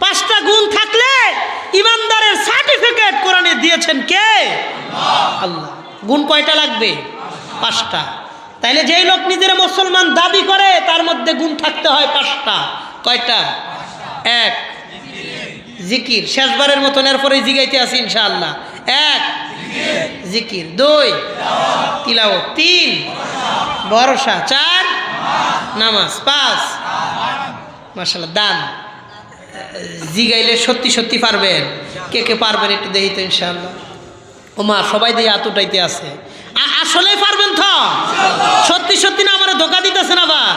পাঁচটা গুণ থাকলে ইমানদারের সার্টিফিকেট কোরআনে দিয়েছেন কে? আল্লাহ। গুণ কয়টা লাগবে? পাঁচটা। তাইলে যেই লোক নিজের মুসলমান দাবি করে তার মধ্যে গুণ থাকতে হয় পাঁচটা। কয়টা? এক। জিকির। শেষবারের মতন এরপরে জিগাইতে আছি ইনশাআল্লাহ। এক। জিকির। দুই। তিলাও তিন। ভরসা চার। নামাজ। পাঁচ। মার্শাল্লাহ দান। জিগাইলে সত্যি সত্যি পারবেন। কে কে পারবেন একটু দেখি তো ইনশাআল্লাহ। ও মা সবাই দিয়ে হাত উঠাইতে আছে। আসলেই পারবেন তো? সত্যি সত্যি না আমার ধোকা দিতেছেন আবার?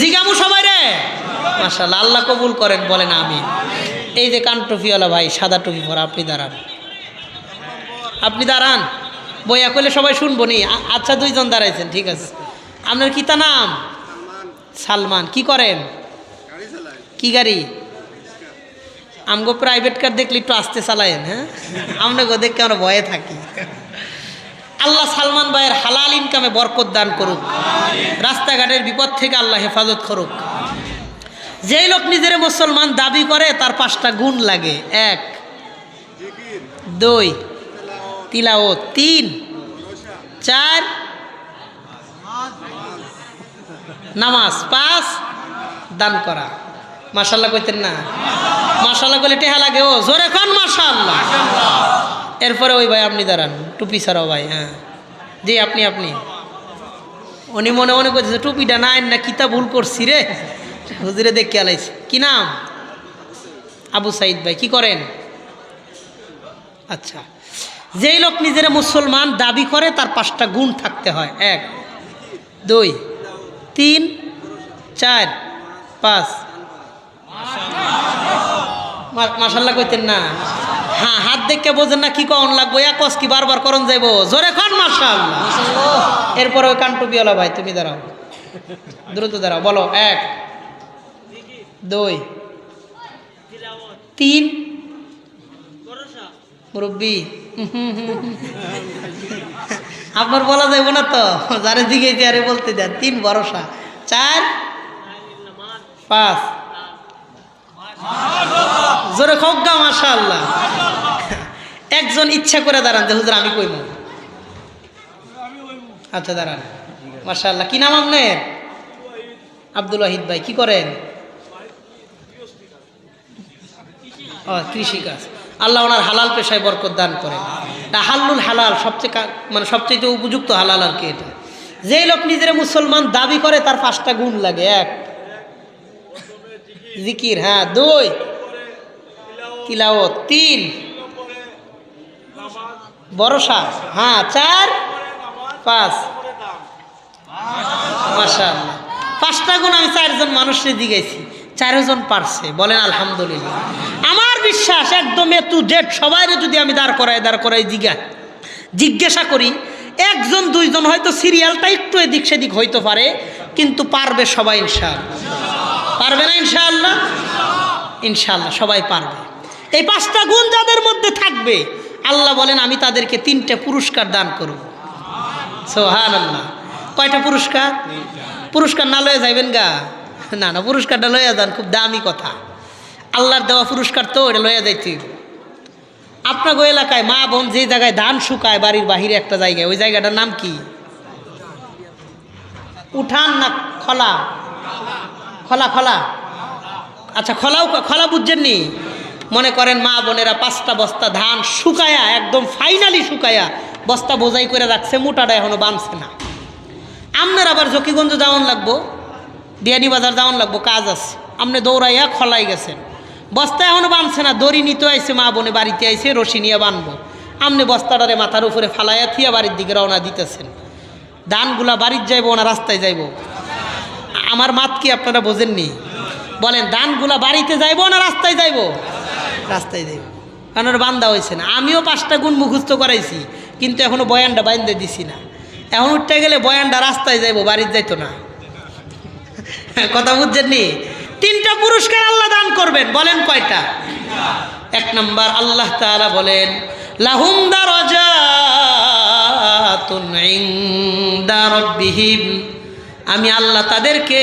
জিগামু সবাই রে? মার্শাল্লাহ আল্লাহ কবুল করেন, বলেন আমি এই যে কান টুপিওয়ালা ভাই, সাদা টুপি পরা, আপনি দাঁড়ান। আপনি দাঁড়ান। বইয়া করলে সবাই শুনব নি আচ্ছা দুইজন দাঁড়াইছেন, ঠিক আছে। আপনার কি তা নাম? সালমান। কি করেন? কি গাড়ি? আমগো প্রাইভেট কার দেখলে একটু আস্তে চালায়েন হ্যাঁ? আমরা গো দেখে আমরা ভয়ে থাকি। আল্লাহ সালমান ভাইয়ের হালাল ইনকামে বরকত দান করুক। রাস্তাঘাটের বিপদ থেকে আল্লাহ হেফাজত করুক। যেই লোক নিজের মুসলমান দাবি করে, তার পাঁচটা গুণ লাগে। এক, দুই তিলাও তিন, চার, নামাজ। পাঁচ, দান করা। মাসাল্লাহ কইতেন না। মাসাল্লাহ করলে টেহা লাগে, ও, জোরে খান মাসাল্লাহ এরপরে ওই ভাই, আপনি দাঁড়ান, টুপি ছাড়াও ভাই হ্যাঁ। জি, আপনি আপনি। উনি মনে মনে করতেছে, টুপিটা নাই না কিতা ভুল করছি রে? হুজুরে দেখে আলাইছি, কি নাম? আবু সাইদ ভাই, কি করেন? আচ্ছা যেই লোক নিজের মুসলমান দাবি করে, তার পাঁচটা গুণ থাকতে হয়। এক, দুই, তিন, চার, পাঁচ মা- মাশাল্লাহ কইতেন না। হ্যাঁ হাত দেখে বোঝেন না কি কন লাগবো এক কস কি বারবার করন যাইবো। জোরে খান মাশাল্লাহ। এরপরে ওই কানটুপিওয়ালা ভাই তুমি দাঁড়াও। দ্রুত দাঁড়াও বলো এক দুই তিন মুরব্বী। আপনার বলা যাইব না তো যারে দিকে আরে বলতে দেন। তিন ভরসা। চার পাঁচ। জোরে খগ্গা মাশা আল্লাহ একজন ইচ্ছা করে দাঁড়ান, যে হুজুর আমি কইব। আচ্ছা দাঁড়ান। মাশা আল্লাহ কি নাম আপনার? আব্দুল ওয়াহিদ ভাই, কি করেন? ও, কৃষিকাজ। আল্লাহ ওনার হালাল পেশায় বরকত দান করেন। তা হাল্লুল হালাল, সবচেয়ে মানে সবচেয়ে উপযুক্ত হালাল আর কি এটা। যেই লোক নিজের মুসলমান দাবি করে, তার পাঁচটা গুণ লাগে। এক জিকির হ্যাঁ দুই। তিলাওত তিন। ভরসা হ্যাঁ চার। পাঁচ। মাশা আল্লাহ পাঁচটা গুণ আমি চারজন মানুষের দিকেছি চারজন পারছে, বলেন আলহামদুলিল্লাহ। আমার বিশ্বাস, একদম এ টু জেড সবাই যদি আমি দাঁড় করাই দাঁড় করাই জিজ্ঞা জিজ্ঞাসা করি, একজন, দুইজন হয়তো সিরিয়ালটা একটু এদিক সেদিক হইতে পারে, কিন্তু পারবে সবাই ইনশাআল্লাহ। পারবে না ইনশাআল্লাহ? ইনশাআল্লাহ, সবাই পারবে। এই পাঁচটা গুণ যাদের মধ্যে থাকবে, আল্লাহ বলেন, আমি তাদেরকে তিনটে পুরস্কার দান করব। সোহান আল্লাহ কয়টা পুরস্কার? পুরস্কার না লয়ে যাইবেন গা। না না, পুরস্কারটা লইয়া যান, খুব দামি কথা। আল্লাহর দেওয়া পুরস্কার তো, এটা লইয়া যাইতে। আপনার এলাকায় মা বোন যে জায়গায় ধান শুকায়, বাড়ির বাহিরে একটা জায়গায়, ওই জায়গাটার নাম কি? উঠান না খলা? খলা খলা। আচ্ছা খলাও, খলা বুঝছেননি মনে করেন মা বোনেরা পাঁচটা বস্তা ধান শুকায়া, একদম ফাইনালি শুকায়া বস্তা বোঝাই করে রাখছে, মোটাটা এখনও বানছে না। আপনার আবার জকিগঞ্জ যাওয়ান লাগবো, বিয়ানীবাজার যাওয়ান লাগবো, কাজ আছে। আপনি দৌড়াইয়া খলাই গেছেন। বস্তা এখনও বানছে না, দড়ি নিতে আইছে, মা বোনে বাড়িতে আইছে, রশি নিয়ে বানবো। আপনি বস্তাটারে মাথার উপরে ফালাইয়া থিয়া বাড়ির দিকে রওনা দিতেছেন। ধানগুলা বাড়ির যাইবো না, রাস্তায় যাইবো? আমার মাত কি আপনারা বোঝেননি? বলেন, দানগুলা বাড়িতে যাইবো না রাস্তায় যাইবো? রাস্তায় যাইবো। কারণ বান্দা হয়েছে না। আমিও পাঁচটা গুণ মুখস্থ করাইছি, কিন্তু এখনও বয়ানটা বাইন্দে দিছি না। এখন উঠতে গেলে বয়ানটা রাস্তায় যাইবো, বাড়িতে যাইতো না। কথা বুঝছেননি? তিনটা পুরস্কার আল্লাহ দান করবেন, বলেন কয়টা? এক নম্বর, আল্লাহ তাআলা বলেন, লাহুম দারাজাতুন ইনদা রাব্বিহিম। আমি আল্লাহ তাদেরকে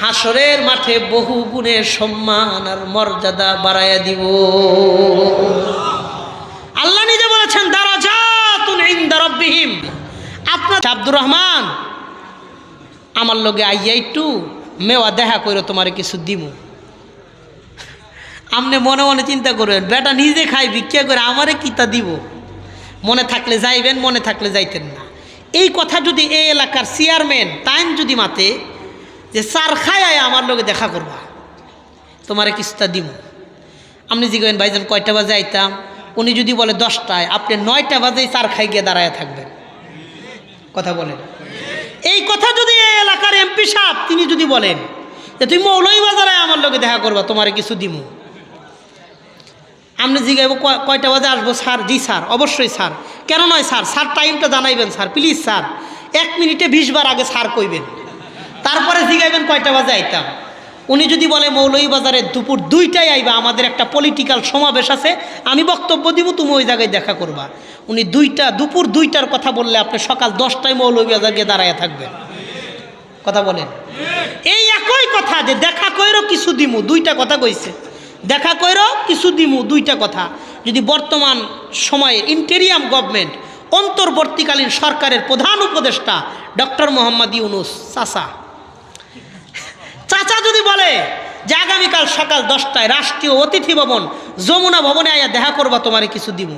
হাসরের মাঠে বহু গুণের সম্মান আর মর্যাদা বাড়াইয়া দিব। আল্লাহ নিজে বলেছেন ইনদা রাব্বিহিম। আপনার আব্দুর রহমান, আমার লগে আইয়া একটু মেওয়া দেখা কইরো তোমারে কিছু দিমু। আপনি মনে মনে চিন্তা করবেন বেটা নিজে খাই ভিক্ষা করে আমারে কিতা দিব? মনে থাকলে যাইবেন, মনে থাকলে যাইতেন না। এই কথা যদি এই এলাকার চেয়ারম্যান তাইন যদি মাতে যে সার খায় আয়, আমার লোকে দেখা করবা। তোমারে কিছুটা দিব আপনি জিগেন ভাইজান কয়টা বাজে আইতাম? উনি যদি বলে দশটায়, আপনি নয়টা বাজেই চার খাই গিয়ে দাঁড়ায় থাকবেন। কথা বলেন। এই কথা যদি এই এলাকার এমপি সাহেব, তিনি যদি বলেন যে, তুই মৌলই বাজারে আমার লোকে দেখা করবা, তোমারে কিছু দিমু। আপনি জিগাইব কয়- কয়টা বাজে আসব স্যার? জি স্যার, অবশ্যই স্যার। কেন নয়, স্যার? স্যার টাইমটা জানাইবেন, স্যার প্লিজ স্যার। এক মিনিটে বিশ বার আগে স্যার কইবেন। তারপরে জিগাইবেন কয়টা বাজে আইতাম। উনি যদি বলে, মৌলভীবাজারে দুপুর দুইটায় আইবা, আমাদের একটা পলিটিক্যাল সমাবেশ আছে, আমি বক্তব্য দিব, তুমি ওই জায়গায় দেখা করবা। উনি দুইটা, দুপুর দুইটার কথা বললে আপনি সকাল দশটায় মৌলভীবাজার গিয়ে দাঁড়ায় থাকবেন। কথা বলেন। এই একই কথা যে দেখা কইরো, কিছু দিমু, দুইটা কথা কইছে। দেখা কইরো, কিছু দিমু, দুইটা কথা। যদি বর্তমান সময়ে ইন্টেরিয়াম গভর্নমেন্ট অন্তর্বর্তীকালীন সরকারের প্রধান উপদেষ্টা ডক্টর মোহাম্মদ ইউনুস চাচা। চাচা যদি বলে যে আগামীকাল সকাল দশটায় রাষ্ট্রীয় অতিথি ভবন, যমুনা ভবনে আয়া দেখা করবা, তোমারে কিছু দিব।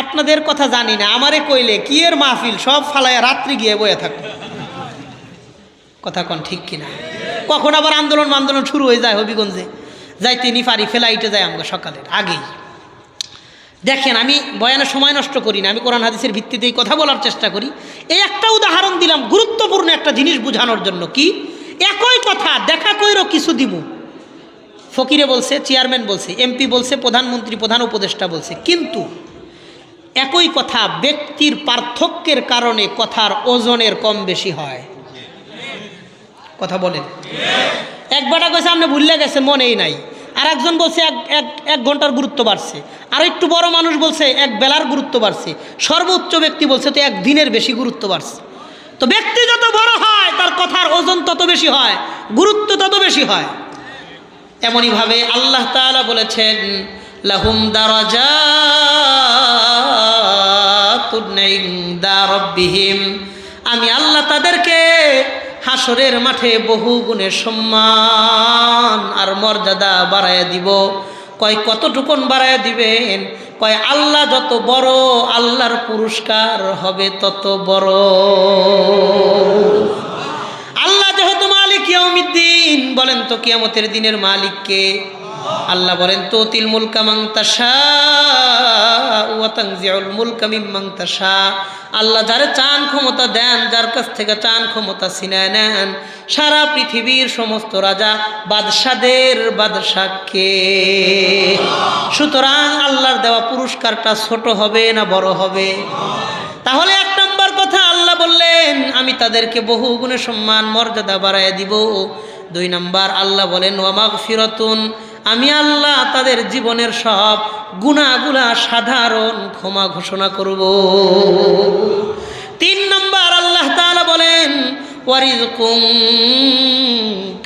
আপনাদের কথা জানি না, আমারে কইলে কি এর মাহফিল? সব ফালাইয়া রাত্রি গিয়ে বয়ে থাকবে কথা কন ঠিক কিনা কখন আবার আন্দোলন আন্দোলন শুরু হয়ে যায় হবিগঞ্জে? যাইতে নিফারি ফেলাইটে যায় আমাকে সকালের আগেই। দেখেন, আমি বয়ানে সময় নষ্ট করি না, আমি কোরআন হাদিসের ভিত্তিতে এই কথা বলার চেষ্টা করি। এই একটা উদাহরণ দিলাম, গুরুত্বপূর্ণ একটা জিনিস বোঝানোর জন্য কি? একই কথা, দেখা কইরো কিছু দিব ফকিরে বলছে, চেয়ারম্যান বলছে, এমপি বলছে, প্রধানমন্ত্রী, প্রধান উপদেষ্টা বলছে, কিন্তু একই কথা, ব্যক্তির পার্থক্যের কারণে কথার ওজনের কম বেশি হয়। কথা বলেন। এক বেটা আপনি ভুললে গেছে, মনেই নাই। আর একজন বলছে এক এক এক ঘণ্টার গুরুত্ব বাড়ছে। আর একটু বড় মানুষ বলছে এক বেলার গুরুত্ব বাড়ছে। সর্বোচ্চ ব্যক্তি বলছে তো এক দিনের বেশি গুরুত্ব বাড়ছে। তো ব্যক্তি যত বড় হয়, তার কথার ওজন তত বেশি হয়, গুরুত্ব তত বেশি হয়। এমনইভাবে আল্লাহ তালা বলেছেন, লাহুম রাব্বিহিম। আমি আল্লাহ তাদেরকে হাসরের মাঠে বহু গুণের সম্মান আর মর্যাদা বাড়াইয়া দিব। কয় কতটুকুন বাড়াইয়া দিবেন? কয় আল্লাহ যত বড়, আল্লাহর পুরস্কার হবে তত বড়। আল্লাহ যেহেতু মালিক, ইয়াউমিদ্দিন, বলেন তো কিয়ামতের দিনের মালিককে আল্লাহ বলেন তো তিল মুলকা মাংতাসা ওয়াতাংজিউল মুলকা মিম্মাংতাসা আল্লাহ যারে চান ক্ষমতা দেন, যার কাছ থেকে চান ক্ষমতা ছিনায় নেন, সারা পৃথিবীর সমস্ত রাজা বাদশাদের বাদশাকে। সুতরাং আল্লাহর দেওয়া পুরস্কারটা ছোট হবে না বড় হবে? তাহলে এক নম্বর কথা আল্লাহ বললেন, আমি তাদেরকে বহু গুণে সম্মান, মর্যাদা বাড়াইয়া দিব। দুই নম্বর, আল্লাহ বলেন ওয়ামাগ ফিরতুন আমি আল্লাহ তাদের জীবনের সব গুণাগুলা সাধারণ ক্ষমা ঘোষণা করব। তিন নম্বর আল্লাহ তাআলা বলেন ওয়ারিজকুম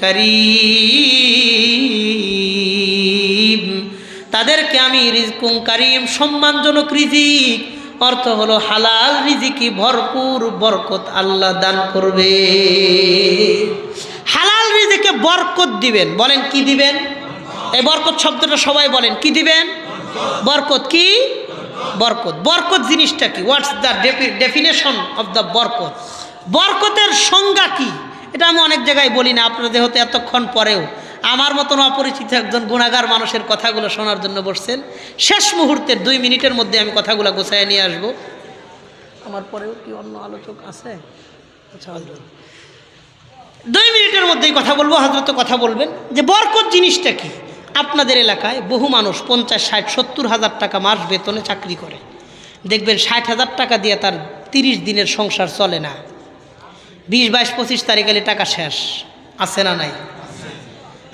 কারীম। তাদেরকে আমি রিজকুম কারিম, সম্মানজনক রিজিক। অর্থ হলো হালাল রিজিকি ভরপুর বরকত আল্লাহ দান করবে। হালাল রিজিকে বরকত দিবেন। বলেন কি দিবেন? এই বরকত শব্দটা সবাই বলেন। কি দিবেন? বরকত কি? বরকত। বরকত জিনিসটা কি? What's the definition of the barkat? বরকতের সংজ্ঞা কি? এটা আমি অনেক জায়গায় বলি না আপনাদের হতে এতক্ষণ পরেও। আমার মতন অপরিচিত একজন গুণাগার মানুষের কথাগুলো শোনার জন্য বসছেন। শেষ মুহূর্তের দুই মিনিটের মধ্যে আমি কথাগুলো গোছায় নিয়ে আসব। আমার পরেও কি অন্য আলোচক আছে? আচ্ছা দুই মিনিটের মধ্যেই কথা বলব হজরত কথা বলবেন। যে বরকত জিনিসটা কি? আপনাদের এলাকায় বহু মানুষ পঞ্চাশ, ষাট, সত্তর হাজার টাকা মাস বেতনে চাকরি করে। দেখবেন ষাট হাজার টাকা দিয়ে তার তিরিশ দিনের সংসার চলে না। বিশ, বাইশ, পঁচিশ তারিখ এলে টাকা শেষ। আছে না নাই?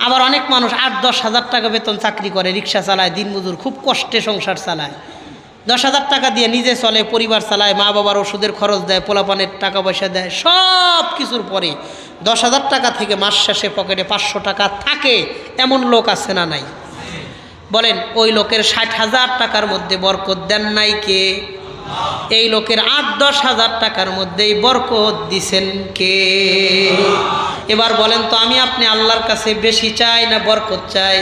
আবার অনেক মানুষ আট, দশ হাজার টাকা বেতন চাকরি করে, রিক্সা চালায়, দিনমজুর, খুব কষ্টে সংসার চালায়। দশ হাজার টাকা দিয়ে নিজে চলে, পরিবার চালায়, মা বাবার ওষুধের খরচ দেয়, পোলাপানের টাকা পয়সা দেয়, সব কিছুর পরে দশ হাজার টাকা থেকে মাস শেষে পকেটে পাঁচশো টাকা থাকে, এমন লোক আছে না নাই? বলেন, ওই লোকের ষাট হাজার টাকার মধ্যে বরকত দেন নাই কে? এই লোকের আট, দশ হাজার টাকার মধ্যেই বরকত দিছেন কে? এবার বলেন তো, আমি আপনি আল্লাহর কাছে বেশি চাই না বরকত চাই?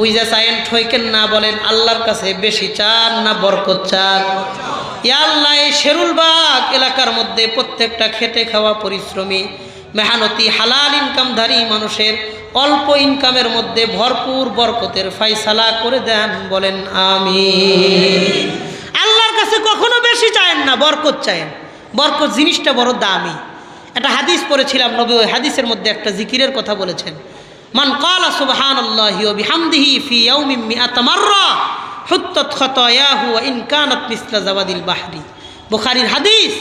বুঝা চাইন, ঠইকেন না বলেন, আল্লাহর কাছে বেশি চান না বরকত চান? আল্লাহ, এই শেরুলবাগ এলাকার মধ্যে প্রত্যেকটা খেটে খাওয়া পরিশ্রমী, মেহানতি, হালাল ইনকামধারী মানুষের অল্প ইনকামের মধ্যে ভরপুর বরকতের ফাইসালা করে দেন বলেন আমি আল্লাহর কাছে কখনো বেশি চায়েন না, বরকত চায়েন বরকত জিনিসটা বড় দামি। একটা হাদিস পড়েছিলাম, নবী হাদিসের মধ্যে একটা জিকিরের কথা বলেছেন। মান কালা সুবহান আল্লাহি ওয়া বিহামদিহি ফি ইয়াউমিন মিআতা মাররা হুত্তাত খাতায়াহু ওয়া ইন কানাত মিসলা জাওয়াদিল বাহরি। বুখারীর হাদিস,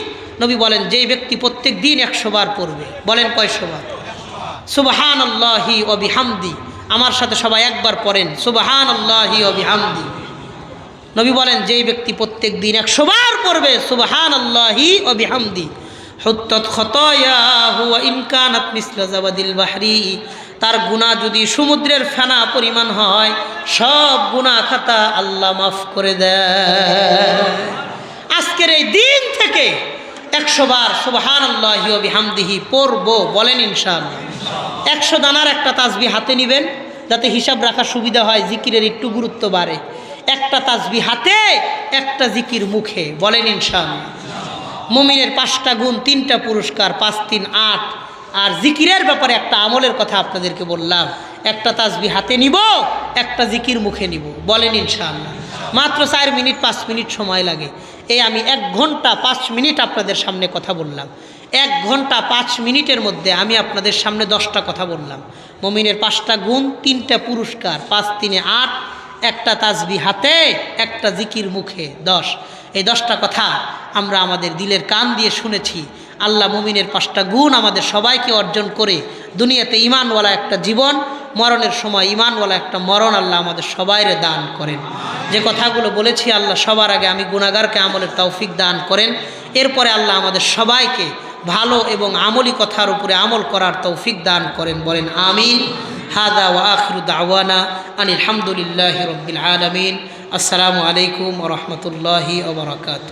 নবী বলেন, যেই ব্যক্তি প্রত্যেক দিন একশো বার পড়বে, বলেন কয়শো বার? সুবহান আল্লাহি ও বিহামদি, আমার সাথে সবাই একবার পড়েন সুবহান আল্লাহি ও বিহামদি। নবী বলেন, যেই ব্যক্তি প্রত্যেক দিন একশো বার পড়বে সুবহান আল্লাহি ও বিহামদি, হুত্তত খতয়াহু ওয়া ইনকানাত মিসলা জাবাদিল বাহরি। তার গুণা যদি সমুদ্রের ফেনা পরিমাণ হয়, সব গুণা খাতা আল্লাহ মাফ করে দেয়। আজকের এই দিন থেকে একশো বার সুবহান আল্লাহি ও বিহামদিহি পড়ব বলেন ইনশাআল্লাহ। একশো দানার একটা তাজবি হাতে নেবেন, যাতে হিসাব রাখার সুবিধা হয়, জিকিরের একটু গুরুত্ব বাড়ে। একটা তাজবি হাতে, একটা জিকির মুখে, বলেন ইনশাআল্লাহ। মুমিনের পাঁচটা গুণ, তিনটা পুরস্কার, পাঁচ, তিন, আট আর জিকিরের ব্যাপারে একটা আমলের কথা আপনাদেরকে বললাম। একটা তাজবি হাতে নিব, একটা জিকির মুখে নিব। বলেন ইনশাআল্লাহ। মাত্র চার মিনিট, পাঁচ মিনিট সময় লাগে। এই আমি এক ঘণ্টা, পাঁচ মিনিট আপনাদের সামনে কথা বললাম। এক ঘণ্টা, পাঁচ মিনিটের মধ্যে আমি আপনাদের সামনে দশটা কথা বললাম। মমিনের পাঁচটা গুণ, তিনটা পুরস্কার, পাঁচ, তিনে আট, একটা তাজবি হাতে, একটা জিকির মুখে, দশ। এই দশটা কথা আমরা আমাদের দিলের কান দিয়ে শুনেছি। আল্লাহ মুমিনের পাঁচটা গুণ আমাদের সবাইকে অর্জন করে দুনিয়াতে ইমানওয়ালা একটা জীবন, মরণের সময় ইমানওয়ালা একটা মরণ আল্লাহ আমাদের সবাইরে দান করেন। যে কথাগুলো বলেছি আল্লাহ সবার আগে আমি গুণাগারকে আমলের তৌফিক দান করেন। এরপরে আল্লাহ আমাদের সবাইকে ভালো এবং আমলি কথার উপরে আমল করার তৌফিক দান করেন, বলেন আমিন। হাদা ওয়া আখিরু দাওয়ানা আনিল হামদুলিল্লাহ রব্বিল আলমিন। আসসালামু আলাইকুম রহমতুল্লাহি ওবরাকাত